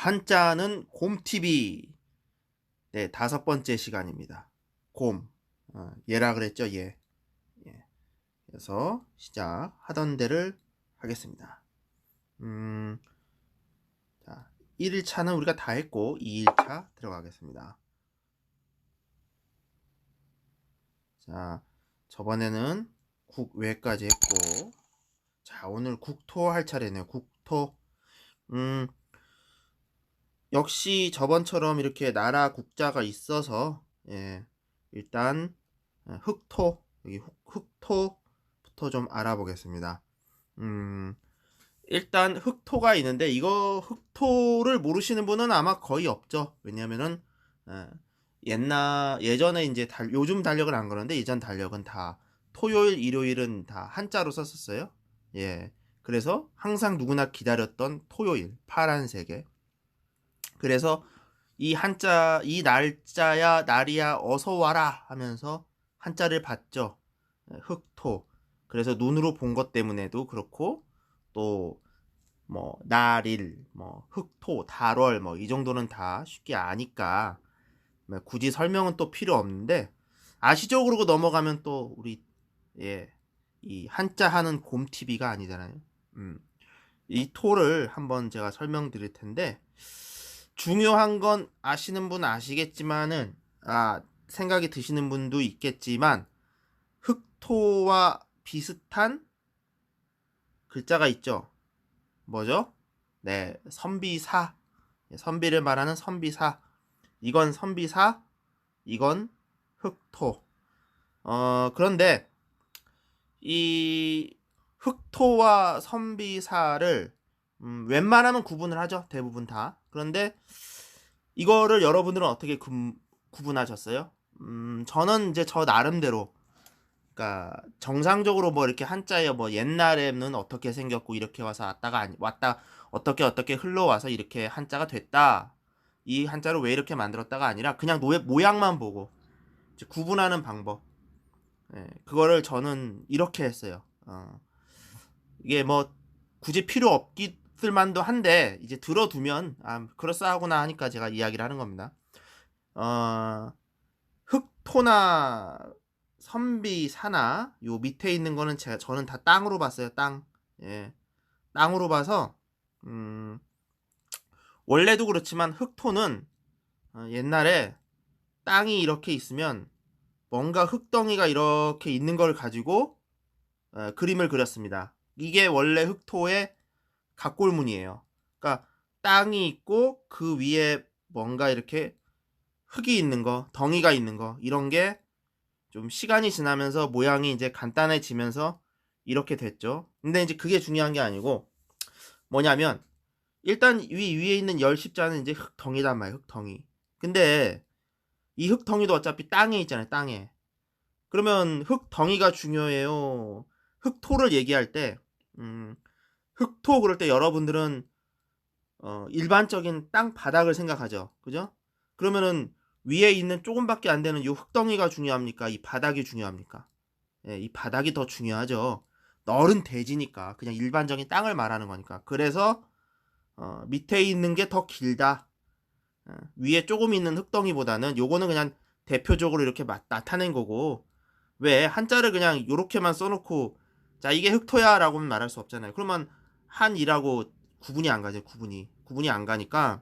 한자는 곰TV. 네, 다섯 번째 시간입니다. 곰. 어, 얘라 그랬죠, 얘. 예. 그래서 시작하던 대를 하겠습니다. 음, 자, 1일차는 우리가 다 했고, 2일차 들어가겠습니다. 자, 저번에는 국외까지 했고, 자, 오늘 국토 할 차례네요. 국토. 음, 역시 저번처럼 이렇게 나라 국자가 있어서 예, 일단 예, 흑토 여기 흑, 흑토부터 좀 알아보겠습니다. 음, 일단 흑토가 있는데 이거 흑토를 모르시는 분은 아마 거의 없죠. 왜냐면은 예, 옛날 예전에 이제 달, 요즘 달력은 안 그러는데 예전 달력은 다 토요일 일요일은 다 한자로 썼었어요. 예. 그래서 항상 누구나 기다렸던 토요일 파란색에 그래서 이 한자 이 날짜야 날이야 어서 와라 하면서 한자를 봤죠. 예, 흑토. 그래서 눈으로 본 것 때문에도 그렇고 또 뭐 날일 뭐 흑토 달월 뭐 이 정도는 다 쉽게 아니까 뭐 굳이 설명은 또 필요 없는데 아시죠? 그러고 넘어가면 또 우리 예. 이 한자 하는 곰 TV가 아니잖아요. 음. 이 토를 한번 제가 설명드릴 텐데 중요한 건 아시는 분 아시겠지만은 아 생각이 드시는 분도 있겠지만 흑토와 비슷한 글자가 있죠. 뭐죠? 네, 선비사. 예, 선비를 말하는 선비사. 이건 선비사, 이건 흑토. 어, 그런데 이 흑토와 선비사를 음, 웬만하면 구분을 하죠. 대부분 다. 그런데 이거를 여러분들은 어떻게 구, 구분하셨어요? 음, 저는 이제 저 나름대로 그러니까 정상적으로 뭐 이렇게 한자에 뭐 옛날에는 어떻게 생겼고 이렇게 와서 왔다가 아니, 왔다 어떻게 어떻게 흘러와서 이렇게 한자가 됐다. 이 한자를 왜 이렇게 만들었다가 아니라 그냥 노예, 모양만 보고 구분하는 방법. 예, 그거를 저는 이렇게 했어요. 어, 이게 뭐 굳이 필요 없기 만도 한데 이제 들어두면 아 그럴싸하구나 하니까 제가 이야기를 하는 겁니다. 어, 흑토나 선비 사나 요 밑에 있는 거는 제가 저는 다 땅으로 봤어요. 땅. 예. 땅으로 봐서 음 원래도 그렇지만 흑토는 어, 옛날에 땅이 이렇게 있으면 뭔가 흙덩이가 이렇게 있는 걸 가지고 어, 그림을 그렸습니다. 이게 원래 흑토의 각골문이에요. 그러니까 땅이 있고 그 위에 뭔가 이렇게 흙이 있는 거, 덩이가 있는 거 이런 게 좀 시간이 지나면서 모양이 이제 간단해지면서 이렇게 됐죠. 근데 이제 그게 중요한 게 아니고 뭐냐면 일단 위 위에 있는 열 십자는 이제 흙덩이단 말이에요. 흙덩이. 근데 이 흙덩이도 어차피 땅에 있잖아요. 땅에. 그러면 흙덩이가 중요해요. 흙토를 얘기할 때 음, 흙토 그럴 때 여러분들은 어, 일반적인 땅 바닥을 생각하죠. 그죠? 그러면은 위에 있는 조금밖에 안 되는 이 흙덩이가 중요합니까? 이 바닥이 중요합니까? 예, 이 바닥이 더 중요하죠. 널은 대지니까 그냥 일반적인 땅을 말하는 거니까. 그래서 어, 밑에 있는 게 더 길다. 어, 위에 조금 있는 흙덩이보다는 요거는 그냥 대표적으로 이렇게 나타낸 거고 왜 한자를 그냥 요렇게만 써놓고 자 이게 흑토야라고는 말할 수 없잖아요. 그러면 한이라고 구분이 안 가죠. 구분이 구분이 안 가니까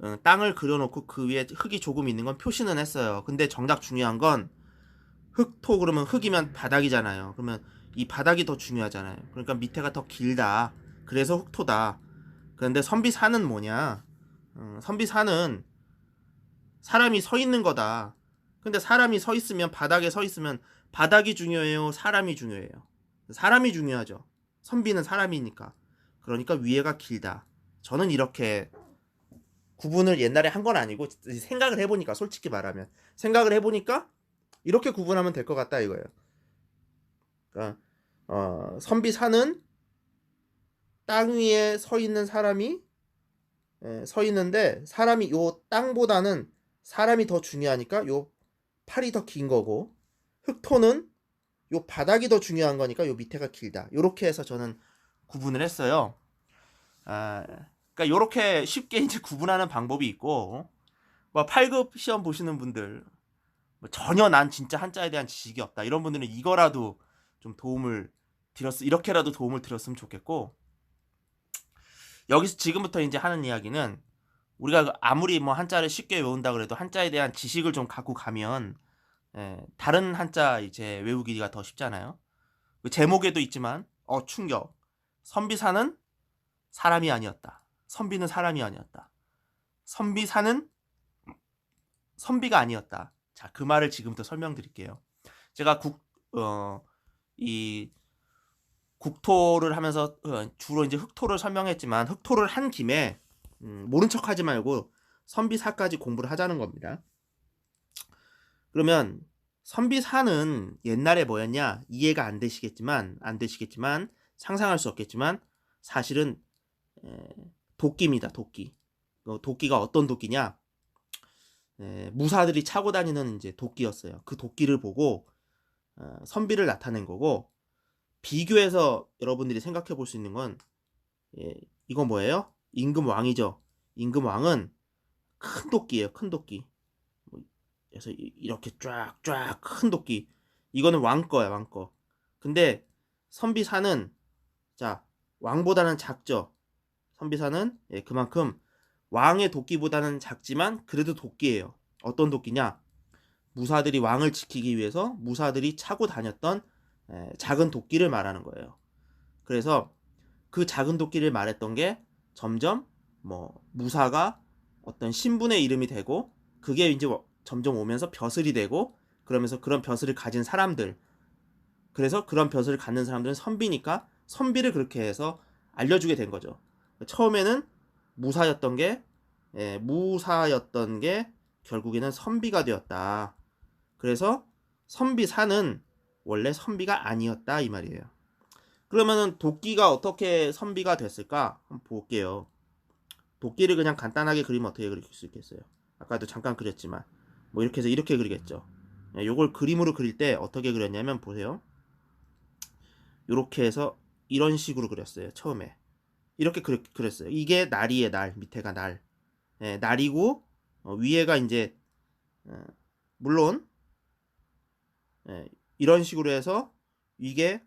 어, 땅을 그려놓고 그 위에 흙이 조금 있는 건 표시는 했어요. 근데 정작 중요한 건 흙토 그러면 흙이면 바닥이잖아요. 그러면 이 바닥이 더 중요하잖아요. 그러니까 밑에가 더 길다. 그래서 흙토다. 그런데 선비사는 뭐냐? 어, 선비사는 사람이 서 있는 거다. 근데 사람이 서 있으면 바닥에 서 있으면 바닥이 중요해요? 사람이 중요해요? 사람이 중요하죠. 선비는 사람이니까. 그러니까 위에가 길다. 저는 이렇게 구분을 옛날에 한 건 아니고 생각을 해보니까 솔직히 말하면 생각을 해보니까 이렇게 구분하면 될 것 같다 이거예요. 그러니까 어, 선비사는 땅 위에 서 있는 사람이 예, 서 있는데 사람이 요 땅보다는 사람이 더 중요하니까 요 팔이 더 긴 거고 흑토는 요 바닥이 더 중요한 거니까 요 밑에가 길다. 요렇게 해서 저는 구분을 했어요. 아, 그러니까 요렇게 쉽게 이제 구분하는 방법이 있고 뭐 8급 시험 보시는 분들 뭐 전혀 난 진짜 한자에 대한 지식이 없다 이런 분들은 이거라도 좀 도움을 드렸 이렇게라도 도움을 드렸으면 좋겠고 여기서 지금부터 이제 하는 이야기는 우리가 아무리 뭐 한자를 쉽게 외운다 그래도 한자에 대한 지식을 좀 갖고 가면 예, 다른 한자 이제 외우기가 더 쉽잖아요. 그 제목에도 있지만 어 충격. 선비사는 사람이 아니었다. 선비는 사람이 아니었다. 선비사는 선비가 아니었다. 자, 그 말을 지금부터 설명드릴게요. 제가 국, 어, 이, 국토를 하면서 어, 주로 이제 흑토를 설명했지만 흑토를 한 김에 음, 모른 척 하지 말고 선비사까지 공부를 하자는 겁니다. 그러면 선비사는 옛날에 뭐였냐? 이해가 안 되시겠지만 안 되시겠지만 상상할 수 없겠지만 사실은 에, 도끼입니다 도끼. 어, 도끼가 어떤 도끼냐? 에, 무사들이 차고 다니는 이제 도끼였어요. 그 도끼를 보고 어, 선비를 나타낸 거고 비교해서 여러분들이 생각해 볼 수 있는 건 예, 이건 뭐예요? 임금 왕이죠. 임금 왕은 큰 도끼예요 큰 도끼 그래서 이렇게 쫙쫙 큰 도끼 이거는 왕 거야 왕 거. 근데 선비사는 자 왕보다는 작죠. 선비사는 예, 그만큼 왕의 도끼보다는 작지만 그래도 도끼예요. 어떤 도끼냐? 무사들이 왕을 지키기 위해서 무사들이 차고 다녔던 예, 작은 도끼를 말하는 거예요. 그래서 그 작은 도끼를 말했던 게 점점 뭐 무사가 어떤 신분의 이름이 되고 그게 이제 점점 오면서 벼슬이 되고 그러면서 그런 벼슬을 가진 사람들 그래서 그런 벼슬을 갖는 사람들은 선비니까 선비를 그렇게 해서 알려주게 된 거죠. 처음에는 무사였던 게 예, 무사였던 게 결국에는 선비가 되었다. 그래서 선비사는 원래 선비가 아니었다 이 말이에요. 그러면은 도끼가 어떻게 선비가 됐을까? 한번 볼게요. 도끼를 그냥 간단하게 그리면 어떻게 그릴 수 있겠어요? 아까도 잠깐 그렸지만 뭐 이렇게 해서 이렇게 그리겠죠. 예, 요걸 그림으로 그릴 때 어떻게 그렸냐면 보세요. 이렇게 해서 이런 식으로 그렸어요. 처음에 이렇게 그렸, 그렸 어요. 이게 날이에요. 날 밑에가 날. 예, 날이고 어, 위에가 이제 어, 물론 예, 이런 식으로 해서 이게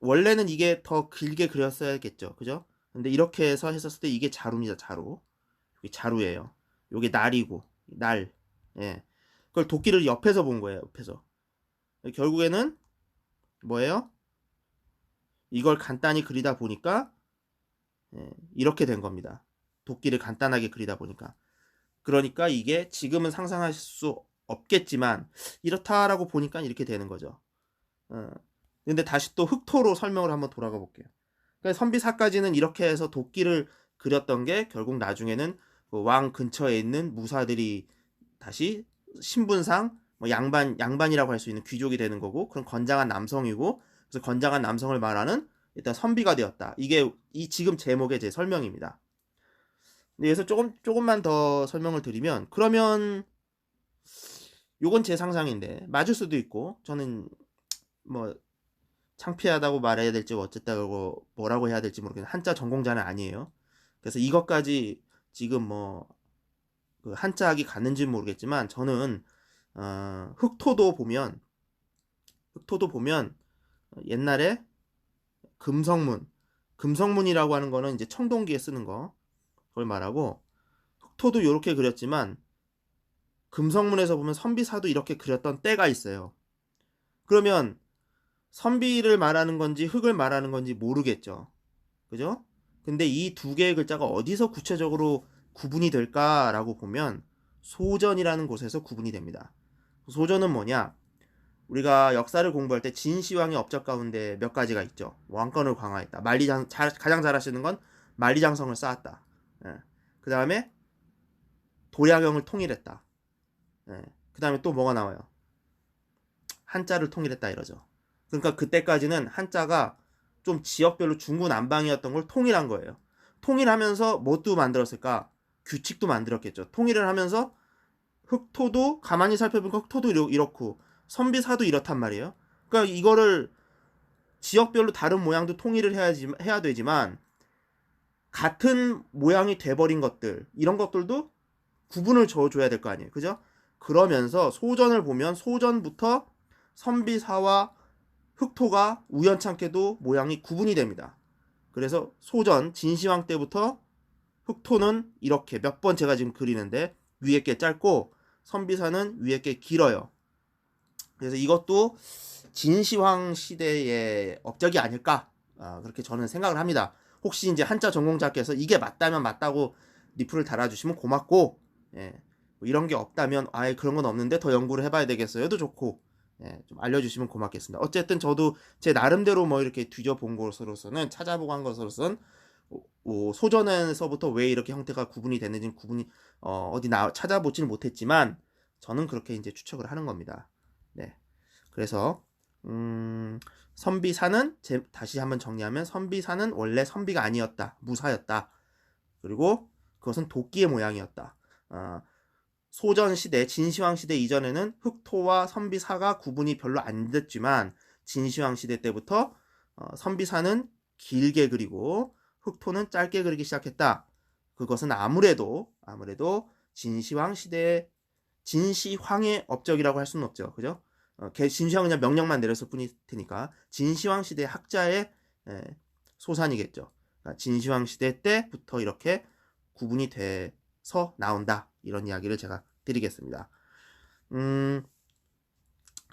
원래는 이게 더 길게 그렸어야겠죠. 그죠? 근데 이렇게 해서 했었을 때 이게 자루입니다. 자루. 자루예요. 요게 날이고 날. 예. 그걸 도끼를 옆에서 본 거예요. 옆에서. 결국에는 뭐예요? 이걸 간단히 그리다 보니까 예, 이렇게 된 겁니다. 도끼를 간단하게 그리다 보니까. 그러니까 이게 지금은 상상할 수 없겠지만 이렇다라고 보니까 이렇게 되는 거죠. 어. 근데 다시 또 흑토로 설명을 한번 돌아가 볼게요. 그러니까 선비사까지는 이렇게 해서 도끼를 그렸던 게 결국 나중에는 그 왕 근처에 있는 무사들이 다시 신분상 뭐 양반 양반이라고 할 수 있는 귀족이 되는 거고 그런 건장한 남성이고 그래서 건장한 남성을 말하는 일단 선비가 되었다. 이게 이 지금 제목의 제 설명입니다. 여기서 조금 조금만 더 설명을 드리면 그러면 요건 제 상상인데 맞을 수도 있고 저는 뭐 창피하다고 말해야 될지 어쨌다고 뭐라고 해야 될지 모르겠는데 한자 전공자는 아니에요. 그래서 이것까지 지금 뭐 그 한자학이 갔는지는 모르겠지만 저는 어, 흑토도 보면 흑토도 보면 옛날에 금성문 금성문이라고 하는 거는 이제 청동기에 쓰는 거 그걸 말하고 흑토도 이렇게 그렸지만 금성문에서 보면 선비사도 이렇게 그렸던 때가 있어요. 그러면 선비를 말하는 건지 흑을 말하는 건지 모르겠죠. 그죠? 근데 이 두 개의 글자가 어디서 구체적으로 구분이 될까라고 보면 소전이라는 곳에서 구분이 됩니다. 소전은 뭐냐? 우리가 역사를 공부할 때 진시황의 업적 가운데 몇 가지가 있죠. 왕권을 강화했다. 만리장 잘, 가장 잘하시는 건 만리장성을 쌓았다. 예. 그 다음에 도량형을 통일했다. 예. 그 다음에 또 뭐가 나와요? 한자를 통일했다 이러죠. 그러니까 그때까지는 한자가 좀 지역별로 중구난방이었던 걸 통일한 거예요. 통일하면서 뭐도 만들었을까? 규칙도 만들었겠죠. 통일을 하면서 흑토도 가만히 살펴보니까 흑토도 이렇고 선비사도 이렇단 말이에요. 그러니까 이거를 지역별로 다른 모양도 통일을 해야지 해야 되지만 같은 모양이 돼버린 것들 이런 것들도 구분을 줘줘야 될 거 아니에요. 그죠? 그러면서 소전을 보면 소전부터 선비사와 흑토가 우연찮게도 모양이 구분이 됩니다. 그래서 소전 진시황 때부터 흑토는 이렇게 몇 번 제가 지금 그리는데 위에 게 짧고 선비사는 위에 게 길어요. 그래서 이것도 진시황 시대의 업적이 아닐까 아, 그렇게 저는 생각을 합니다. 혹시 이제 한자 전공자께서 이게 맞다면 맞다고 리플을 달아주시면 고맙고 예, 뭐 이런 게 없다면 아예 그런 건 없는데 더 연구를 해봐야 되겠어요도 좋고 예, 좀 알려주시면 고맙겠습니다. 어쨌든 저도 제 나름대로 뭐 이렇게 뒤져본 것으로서는 찾아보고 한 것으로서는 어, 소전에서부터 왜 이렇게 형태가 구분이 됐는지 구분이 어, 어디 나 찾아보지는 못했지만 저는 그렇게 이제 추측을 하는 겁니다. 네, 그래서 음, 선비사는 제, 다시 한번 정리하면 선비사는 원래 선비가 아니었다, 무사였다. 그리고 그것은 도끼의 모양이었다. 어, 소전 시대, 진시황 시대 이전에는 흑토와 선비사가 구분이 별로 안 됐지만 진시황 시대 때부터 어, 선비사는 길게 그리고 흑토는 짧게 그리기 시작했다. 그것은 아무래도 아무래도 진시황 시대 진시황의 업적이라고 할 수는 없죠. 그죠? 어, 진시황은 그냥 명령만 내렸을 뿐일 테니까 진시황 시대 학자의 에, 소산이겠죠. 그러니까 진시황 시대 때부터 이렇게 구분이 돼서 나온다. 이런 이야기를 제가 드리겠습니다. 음,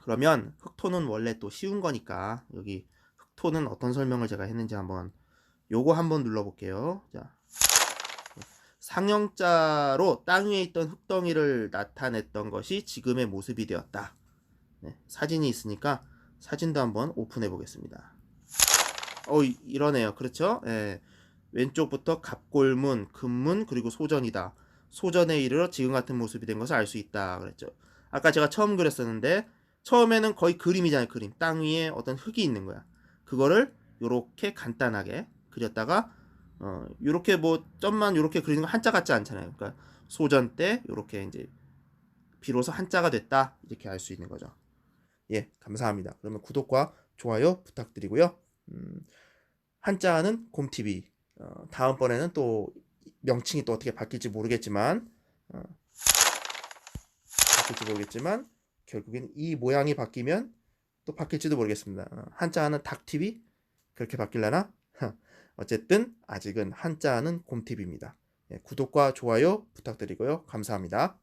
그러면 흑토는 원래 또 쉬운 거니까 여기 흑토는 어떤 설명을 제가 했는지 한번 요거 한번 눌러볼게요. 자, 상형자로 땅 위에 있던 흙덩이를 나타냈던 것이 지금의 모습이 되었다. 네, 사진이 있으니까 사진도 한번 오픈해 보겠습니다. 어, 이- 이러네요. 그렇죠? 예. 왼쪽부터 갑골문, 금문, 그리고 소전이다. 소전에 이르러 지금 같은 모습이 된 것을 알 수 있다. 그랬죠. 아까 제가 처음 그렸었는데, 처음에는 거의 그림이잖아요. 그림. 땅 위에 어떤 흙이 있는 거야. 그거를 요렇게 간단하게 그렸다가, 어, 요렇게 뭐, 점만 요렇게 그리는 거 한자 같지 않잖아요. 그러니까 소전 때 요렇게 이제, 비로소 한자가 됐다. 이렇게 알 수 있는 거죠. 예, 감사합니다. 그러면 구독과 좋아요 부탁드리고요. 음, 한자는 곰TV. 어, 다음번에는 또 명칭이 또 어떻게 바뀔지 모르겠지만, 어, 바뀔지 모르겠지만, 결국엔 이 모양이 바뀌면 또 바뀔지도 모르겠습니다. 어, 한자는 닭TV? 그렇게 바뀔라나? 어쨌든 아직은 한자는 곰TV입니다. 예, 구독과 좋아요 부탁드리고요. 감사합니다.